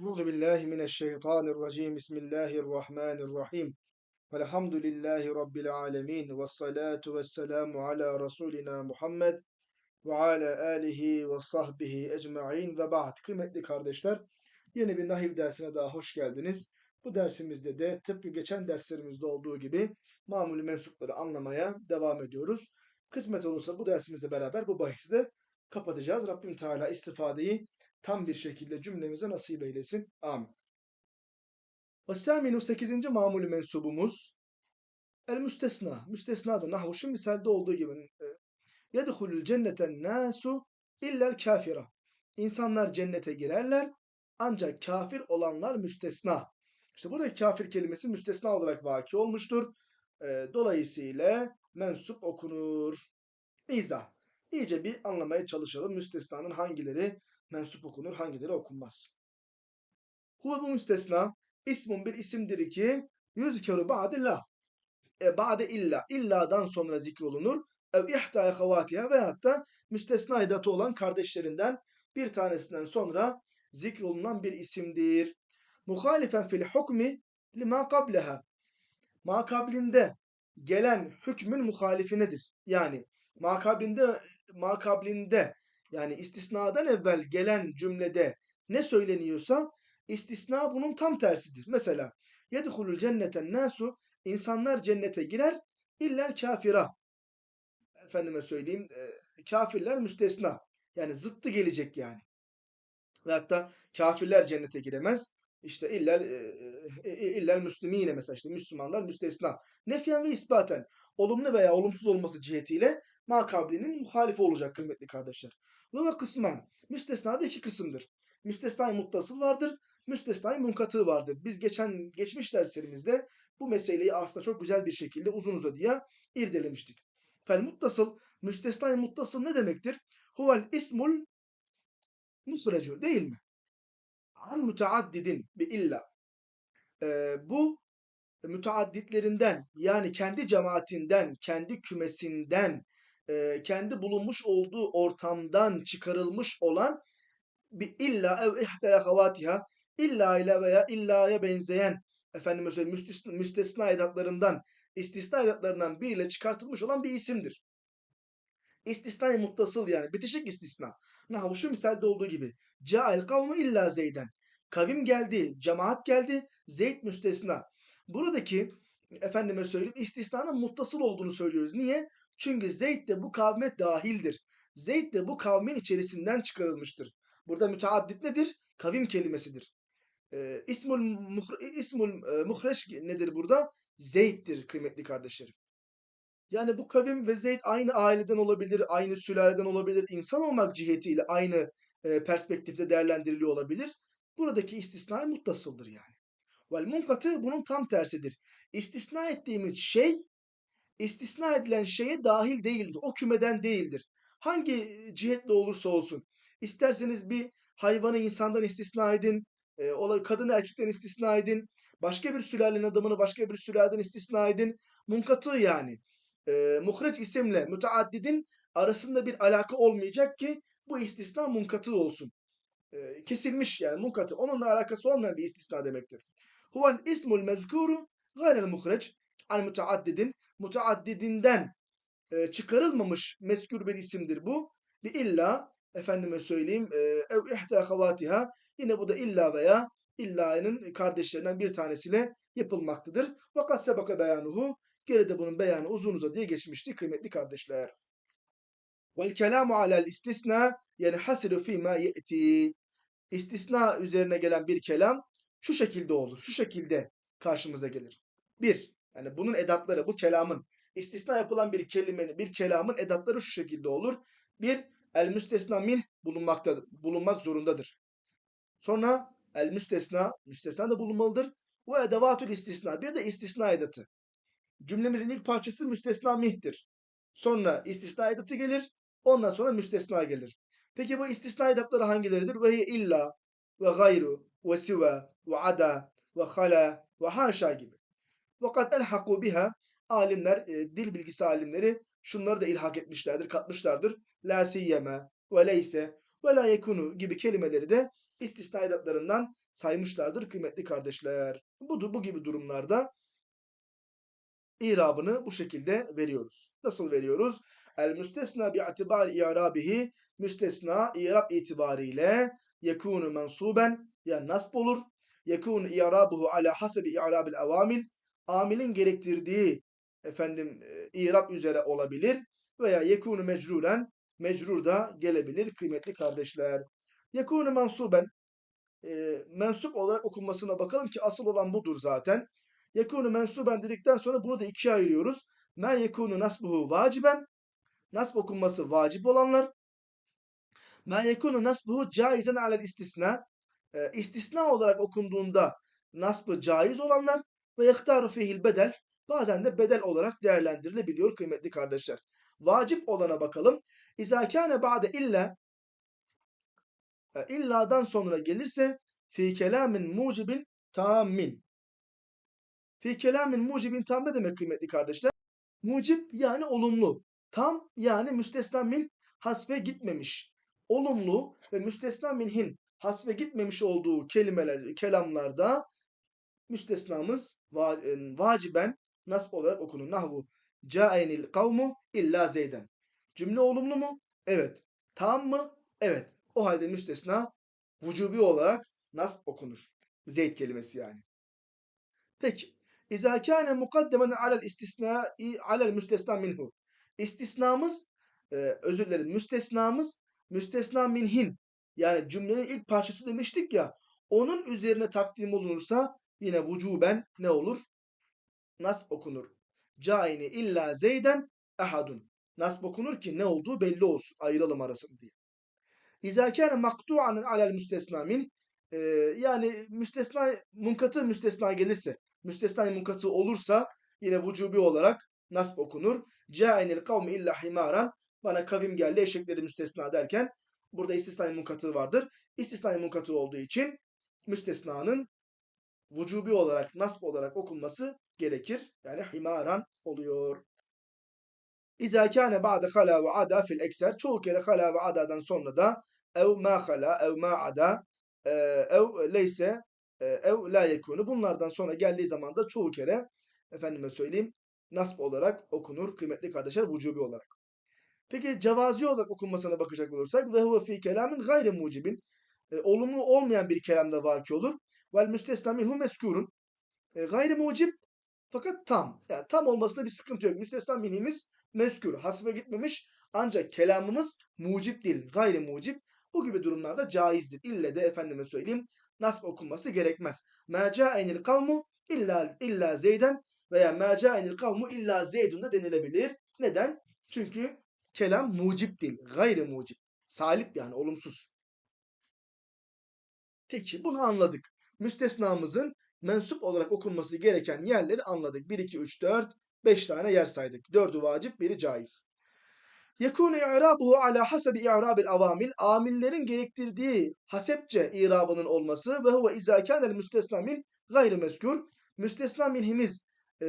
Euzu billahi mineşşeytanirracim. Bismillahirrahmanirrahim. Velhamdülillahi rabbil alamin ve salatu vesselamu ala rasulina Muhammed ve ala alihi ve sahbihi ecmaîn ve ba'd. Kıymetli kardeşler, yeni bir nahiv dersine daha hoş geldiniz. Bu dersimizde de tıpkı geçen derslerimizde olduğu gibi mamul mensupları anlamaya devam ediyoruz. Kısmet olursa bu dersimizle beraber bu bahsi de kapatacağız. Rabbim Teala istifadeyi tam bir şekilde cümlemize nasip eylesin. Amin. Ve seminu 8. mamulü mensubumuz el müstesna. Müstesna da nahvu şu misalde olduğu gibi e, yedhulul cenneten nasu illel kafira. İnsanlar cennete girerler ancak kafir olanlar müstesna. İşte burada kafir kelimesi müstesna olarak vaki olmuştur. E, dolayısıyla mensup okunur. İzah. İyice bir anlamaya çalışalım. Müstesnanın hangileri mensup okunur, hangileri okunmaz. Huve bu müstesna ismun bir isimdir ki yüzkeru ba'dillah. E, ba'de illa. İlladan sonra zikrolunur. Ev ihta havatiha veyahut da müstesna edatı olan kardeşlerinden bir tanesinden sonra zikrolunan bir isimdir. Muhalifen fil hukmi lima kableha. Makablinde gelen hükmün muhalifi nedir? Yani makablinde makablinde yani istisnadan evvel gelen cümlede ne söyleniyorsa istisna bunun tam tersidir. Mesela yedhulul cenneten nasu insanlar cennete girer iller kafira. Efendime söyleyeyim e, kafirler müstesna. Yani zıttı gelecek yani. Ve hatta kafirler cennete giremez. İşte iller e, e, iller müslümine mesela işte Müslümanlar müstesna. Nefyen ve isbaten olumlu veya olumsuz olması cihetiyle makablinin muhalifi olacak kıymetli kardeşler. Ve ve kısmen. Müstesna da iki kısımdır. Müstesna muttasıl vardır. Müstesna munkatı vardır. Biz geçen geçmiş derslerimizde bu meseleyi aslında çok güzel bir şekilde uzun uzadıya irdelemiştik. Fel muttasıl, müstesna muttasıl ne demektir? Huvel ismul musrecu değil mi? An müteaddidin bi illa. Ee, bu müteadditlerinden yani kendi cemaatinden, kendi kümesinden e, kendi bulunmuş olduğu ortamdan çıkarılmış olan bir illa ev ihtela havatiha illa ile veya illaya benzeyen efendime söyleyeyim müstesna, müstesna edatlarından istisna edatlarından biriyle çıkartılmış olan bir isimdir. İstisna muttasıl yani bitişik istisna. Nahu şu misalde olduğu gibi. Ca'el kavmu illa zeyden. Kavim geldi, cemaat geldi, Zeyd müstesna. Buradaki efendime söyleyeyim istisnanın muttasıl olduğunu söylüyoruz. Niye? Çünkü Zeyd de bu kavme dahildir. Zeyd de bu kavmin içerisinden çıkarılmıştır. Burada müteaddit nedir? Kavim kelimesidir. Ee, ismul, muhre, ismul e, muhreş nedir burada? Zeyd'dir kıymetli kardeşlerim. Yani bu kavim ve Zeyd aynı aileden olabilir, aynı sülaleden olabilir, insan olmak cihetiyle aynı e, perspektifte değerlendiriliyor olabilir. Buradaki istisna muttasıldır yani. Vel munkatı bunun tam tersidir. İstisna ettiğimiz şey istisna edilen şeye dahil değildir. O kümeden değildir. Hangi cihetle olursa olsun. İsterseniz bir hayvanı insandan istisna edin. Kadını erkekten istisna edin. Başka bir sülalenin adamını başka bir sülaleden istisna edin. Munkatı yani. E, muhreç isimle müteaddidin arasında bir alaka olmayacak ki bu istisna munkatı olsun. E, kesilmiş yani munkatı. Onunla alakası olmayan bir istisna demektir. Huvel ismul mezkuru gayrel muhreç an müteaddidin mutaaddidinden e, çıkarılmamış meskür bir isimdir bu. Bir illa efendime söyleyeyim ev ihta havatiha yine bu da illa veya illa'nın kardeşlerinden bir tanesiyle yapılmaktadır. Vakat sebaka beyanuhu geride bunun beyanı uzun uza diye geçmişti kıymetli kardeşler. Vel kelamu alel istisna yani hasilu fîmâ ye'ti. İstisna üzerine gelen bir kelam şu şekilde olur. Şu şekilde karşımıza gelir. Bir, yani bunun edatları, bu kelamın istisna yapılan bir kelimenin, bir kelamın edatları şu şekilde olur. Bir, el müstesna min bulunmaktadır, bulunmak zorundadır. Sonra el müstesna, müstesna da bulunmalıdır. Bu edevatül istisna, bir de istisna edatı. Cümlemizin ilk parçası müstesna mih'tir. Sonra istisna edatı gelir, ondan sonra müstesna gelir. Peki bu istisna edatları hangileridir? Ve illa ve gayru ve siva ve ada ve hala ve haşa gibi. Fakat elhaku biha alimler, e, dil bilgisi alimleri şunları da ilhak etmişlerdir, katmışlardır. La siyyeme ve leyse ve la yekunu gibi kelimeleri de istisna edatlarından saymışlardır kıymetli kardeşler. Bu, bu gibi durumlarda irabını bu şekilde veriyoruz. Nasıl veriyoruz? El müstesna bi itibari i'rabihi müstesna i'rab itibariyle yekunu mensuben ya nasb olur. Yekunu i'rabuhu ala hasebi i'rabil avamil amilin gerektirdiği efendim e, i'rab üzere olabilir veya yekunu mecruren mecrur da gelebilir kıymetli kardeşler. Yekunu mansuben e, mensup olarak okunmasına bakalım ki asıl olan budur zaten. Yekunu mensuben dedikten sonra bunu da ikiye ayırıyoruz. Men yekunu nasbuhu vaciben nasb okunması vacip olanlar. Men yekunu nasbuhu caizen alel istisna e, istisna olarak okunduğunda nasbı caiz olanlar ve yektaru fihil bedel bazen de bedel olarak değerlendirilebiliyor kıymetli kardeşler. Vacip olana bakalım. İzâ kâne ba'de illa e, illadan sonra gelirse fi kelamin mucibin tammin. Fi kelamin mucibin tam ne demek kıymetli kardeşler? Mucib yani olumlu. Tam yani müstesna min hasfe gitmemiş. Olumlu ve müstesna minhin hasfe gitmemiş olduğu kelimeler, kelamlarda müstesnamız e, vaciben nasb olarak okunur. Nahvu Câenil kavmu illa zeyden. Cümle olumlu mu? Evet. Tam mı? Evet. O halde müstesna vücubi olarak nasb okunur. Zeyd kelimesi yani. Peki. İzâ kâne mukaddemen alel istisna alel müstesna minhu. İstisnamız e, özür dilerim müstesnamız müstesna minhin yani cümlenin ilk parçası demiştik ya onun üzerine takdim olunursa yine vücuben ne olur? Nasb okunur. Caini illa zeyden ehadun. Nasb okunur ki ne olduğu belli olsun. Ayıralım arasını diye. İzâ kâne maktu'an alel müstesna min e, yani müstesna munkatı müstesna gelirse müstesna munkatı olursa yine vücubi olarak nasb okunur. Câinil kavmi illa himaran bana kavim geldi eşekleri müstesna derken burada istisna munkatı vardır. İstisna munkatı olduğu için müstesnanın vücubi olarak nasb olarak okunması gerekir. Yani himaran oluyor. İzâ kâne ba'de halâ ve ada fil ekser. Çoğu kere halâ ve adadan sonra da ev ma halâ ev ma ada e, ev leyse e, ev la yekûnu. Bunlardan sonra geldiği zaman da çoğu kere efendime söyleyeyim nasb olarak okunur kıymetli kardeşler vücubi olarak. Peki cevazi olarak okunmasına bakacak olursak ve huve fi kelamin gayri mucibin e, olumlu olmayan bir kelamda vaki olur. Vel müstesna minhu meskurun. E, gayri mucib fakat tam. Yani tam olmasında bir sıkıntı yok. Müstesna minimiz meskür. Hasbe gitmemiş. Ancak kelamımız mucip değil. Gayri mucip. Bu gibi durumlarda caizdir. İlle de efendime söyleyeyim nasb okunması gerekmez. Ma ca'enil kavmu illa, illa zeyden veya ma ca'enil kavmu illa zeydun da denilebilir. Neden? Çünkü kelam mucip değil. Gayri mucip. Salip yani olumsuz. Peki bunu anladık. Müstesnamızın mensup olarak okunması gereken yerleri anladık. 1, 2, 3, 4, 5 tane yer saydık. 4'ü vacip, biri caiz. Yekûne i'râbuhu ala hasebi i'râbil avamil. Amillerin gerektirdiği hasepçe irabının olması ve huve izâ kânel müstesna min gayri meskûr. Müstesna minhimiz e,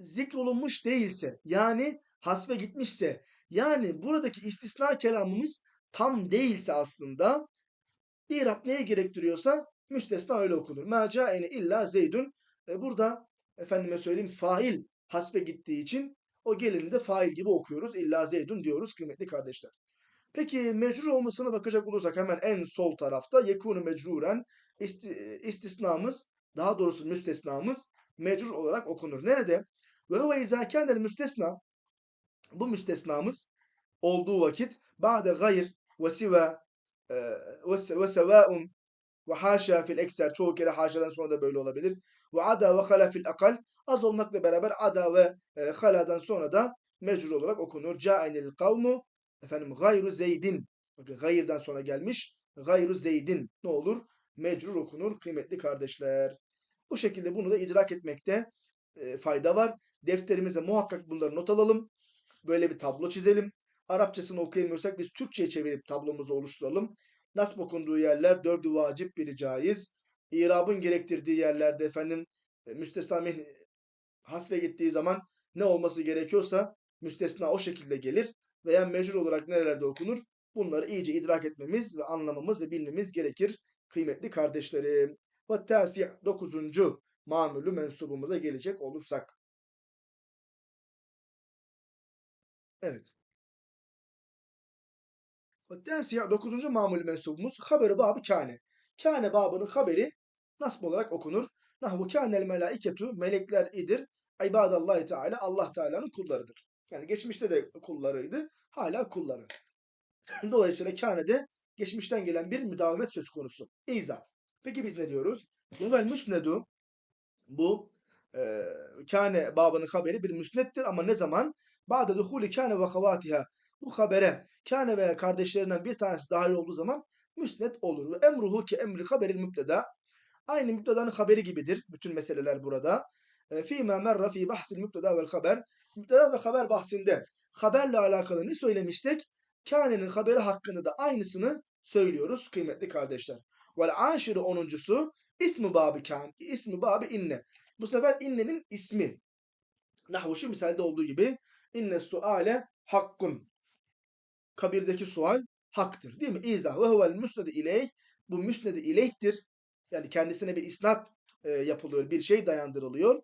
zikrolunmuş değilse yani hasbe gitmişse yani buradaki istisna kelamımız tam değilse aslında İrab neye gerektiriyorsa müstesna öyle okunur. Ma illa zeydun. E, burada efendime söyleyeyim fail hasbe gittiği için o gelini de fail gibi okuyoruz. İlla zeydun diyoruz kıymetli kardeşler. Peki mecrur olmasına bakacak olursak hemen en sol tarafta yekunu mecruren isti, istisnamız daha doğrusu müstesnamız mecrur olarak okunur. Nerede? Ve huve izâ müstesna bu müstesnamız olduğu vakit ba'de gayr ve siva ve sevâun ve haşa fil ekser çoğu kere haşadan sonra da böyle olabilir. Ve ada ve hala fil akal az olmakla beraber ada ve e, haladan sonra da mecrur olarak okunur. Ca'enil kavmu efendim gayru zeydin. Bakın gayrdan sonra gelmiş. Gayru zeydin. Ne olur? Mecrur okunur kıymetli kardeşler. Bu şekilde bunu da idrak etmekte e, fayda var. Defterimize muhakkak bunları not alalım. Böyle bir tablo çizelim. Arapçasını okuyamıyorsak biz Türkçe'ye çevirip tablomuzu oluşturalım. Nasb okunduğu yerler dördü vacip, biri caiz. İrabın gerektirdiği yerlerde efendim e, müstesna hasbe gittiği zaman ne olması gerekiyorsa müstesna o şekilde gelir. Veya mecbur olarak nerelerde okunur? Bunları iyice idrak etmemiz ve anlamamız ve bilmemiz gerekir kıymetli kardeşlerim. Ve tasi 9. mamülü mensubumuza gelecek olursak. Evet. Ve tasi 9. mamülü mensubumuz haberi babı kâne. Kâne babının haberi nasıl olarak okunur? Nahvu kânel melâiketu melekler idir. İbadallahi Teala Allah Teala'nın kullarıdır. Yani geçmişte de kullarıydı. Hala kulları. Dolayısıyla kâne'de geçmişten gelen bir müdavamet söz konusu. İza. Peki biz ne diyoruz? Vel müsnedu bu e, kâne babının haberi bir müsnettir ama ne zaman? Ba'de duhuli kâne ve havatiha. Bu habere kâne ve kardeşlerinden bir tanesi dahil olduğu zaman müsnet olur. Ve emruhu ki emri haberil mübteda. Aynı mübtedanın haberi gibidir. Bütün meseleler burada. Fîmâ merra fî bahsil mübteda vel haber. Mübteda ve haber bahsinde haberle alakalı ne söylemiştik? Kâne'nin haberi hakkında da aynısını söylüyoruz kıymetli kardeşler. Vel aşırı onuncusu ismi babı kân, ismi babı inne. Bu sefer innenin ismi. Nahvu şu misalde olduğu gibi inne suale hakkun. Kabirdeki sual haktır. Değil mi? İzah ve huvel müsnedi ileyh. Bu müsnedi ileyhtir. Yani kendisine bir isnat e, yapılıyor. Bir şey dayandırılıyor.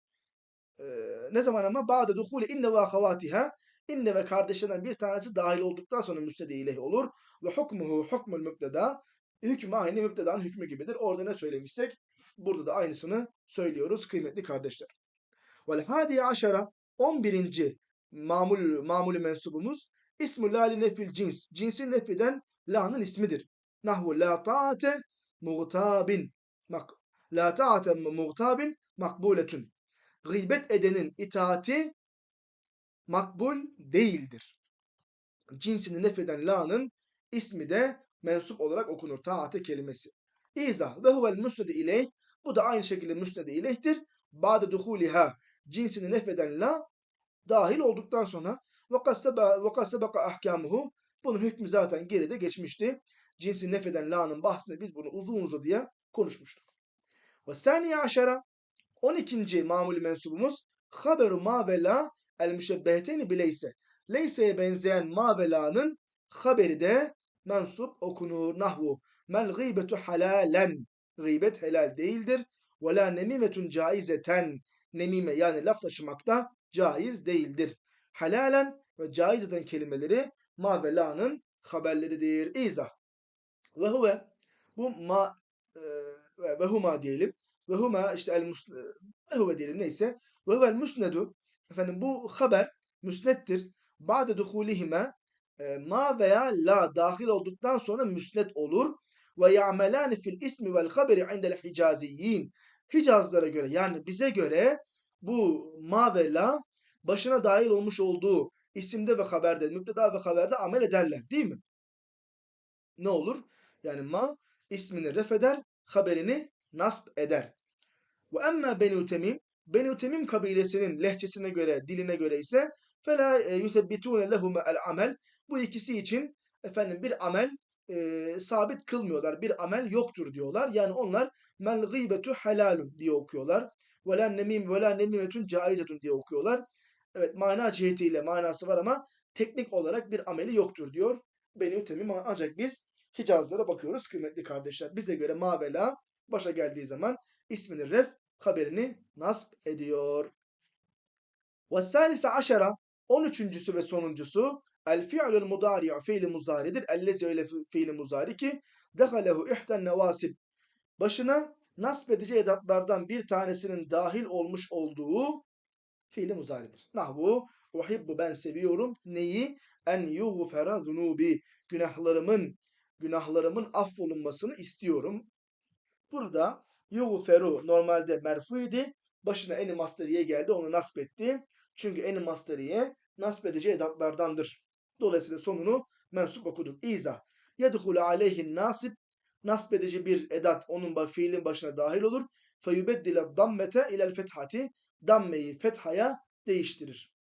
E, ne zaman ama? Ba'de duhuli inne ve ahavatiha. İnne ve kardeşlerinden bir tanesi dahil olduktan sonra müsnedi ileyh olur. Ve hukmuhu hukmul mübteda. Hükmü aynı mübtedanın hükmü gibidir. Orada ne söylemişsek burada da aynısını söylüyoruz kıymetli kardeşler. Vel hadi aşara 11. mamul mamulü mensubumuz ismu lali nefil cins. Cinsin nefiden la'nın ismidir. Nahvu la ta'ate muğtabin. Mak la ta'ate muğtabin makbuletun. Gıybet edenin itaati makbul değildir. Cinsini nefeden la'nın ismi de mensup olarak okunur. Taate kelimesi. İzah ve huvel müsnedi ileyh. Bu da aynı şekilde müsnedi ileyhtir. Ba'de duhuliha cinsini nefeden la dahil olduktan sonra ve sebeka ahkamuhu bunun hükmü zaten geride geçmişti. Cinsi nefeden la'nın bahsinde biz bunu uzun uzun diye konuşmuştuk. Ve saniye aşara 12. mamul mensubumuz haberu ma ve la el müşebbeheten bileyse. Leyse'ye benzeyen ma ve la'nın haberi de mensup okunur. Nahvu mel gıybetu halalen. Gıybet helal değildir. Ve la nemimetun caizeten. Nemime yani laf taşımakta caiz değildir. Halalen ve caiz eden kelimeleri ma ve la'nın haberleridir. İzah. Ve huve bu ma e, ve huma diyelim. Ve huma işte el ve huve diyelim neyse. Ve huvel musnedu efendim bu haber müsnettir. Ba'de duhulihime e, ma veya la dahil olduktan sonra müsnet olur. Ve ya'melani fil ismi vel haberi indel hicaziyyin. Hicazlara göre yani bize göre bu ma ve la başına dahil olmuş olduğu isimde ve haberde, müpteda ve haberde amel ederler değil mi? Ne olur? Yani ma ismini ref eder, haberini nasb eder. Ve emme Benu Temim, Benu Temim kabilesinin lehçesine göre, diline göre ise fela yusebbitune lehume el amel. Bu ikisi için efendim bir amel e, sabit kılmıyorlar. Bir amel yoktur diyorlar. Yani onlar mel gıybetu halalun diye okuyorlar. Ve la nemim ve la nemimetun caizetun diye okuyorlar. Evet mana cihetiyle manası var ama teknik olarak bir ameli yoktur diyor. Benim temim ancak biz Hicazlara bakıyoruz kıymetli kardeşler. Bize göre mavela başa geldiği zaman ismini ref haberini nasp ediyor. Ve salise aşara 13. ve sonuncusu el fi'lül mudari'u fiili muzaridir. Ellezi öyle fiili muzari ki dehalehu ihten nevasib. Başına nasp edici edatlardan bir tanesinin dahil olmuş olduğu fiili muzaridir. Nahvu uhibbu ben seviyorum neyi? En yuğfera zunubi. Günahlarımın günahlarımın affolunmasını istiyorum. Burada yuğferu normalde merfu. Başına eni masteriye geldi onu nasp etti. Çünkü eni masteriye nasp edici edatlardandır. Dolayısıyla sonunu mensup okuduk. İza. Yedhulu aleyhin nasip nasp edici bir edat onun fiilin başına dahil olur. Feyubeddile dammete ilel fethati dammeyi fethaya değiştirir.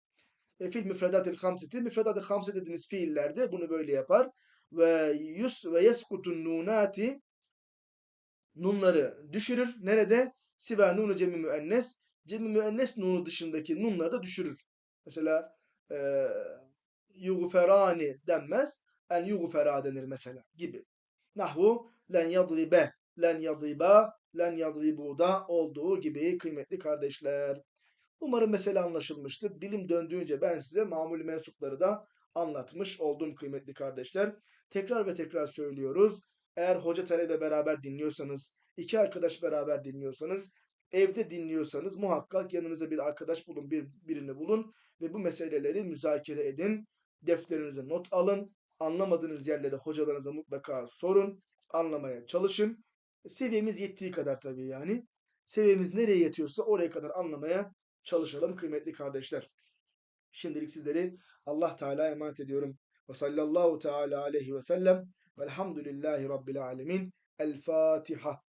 E, fil müfredatil hamseti. Müfredat-ı hamse dediğiniz fiillerde bunu böyle yapar. Ve yus ve yeskutun nunati nunları düşürür. Nerede? Siva nunu cemi müennes. Cemi müennes nunu dışındaki nunları da düşürür. Mesela e, yuğferani denmez. en yugfera denir mesela gibi. Nahvu len yadribe, len yadriba, len yadribuda olduğu gibi kıymetli kardeşler. Umarım mesele anlaşılmıştır. Dilim döndüğünce ben size mamul mensupları da anlatmış oldum kıymetli kardeşler. Tekrar ve tekrar söylüyoruz. Eğer hoca talebe beraber dinliyorsanız, iki arkadaş beraber dinliyorsanız, evde dinliyorsanız muhakkak yanınıza bir arkadaş bulun, bir, birini bulun ve bu meseleleri müzakere edin. Defterinize not alın. Anlamadığınız yerlerde hocalarınıza mutlaka sorun. Anlamaya çalışın. Seviyemiz yettiği kadar tabii yani. Seviyemiz nereye yetiyorsa oraya kadar anlamaya çalışalım kıymetli kardeşler. Şimdilik sizleri Allah Teala'ya emanet ediyorum. Ve sallallahu teala aleyhi ve sellem velhamdülillahi rabbil alemin. El Fatiha.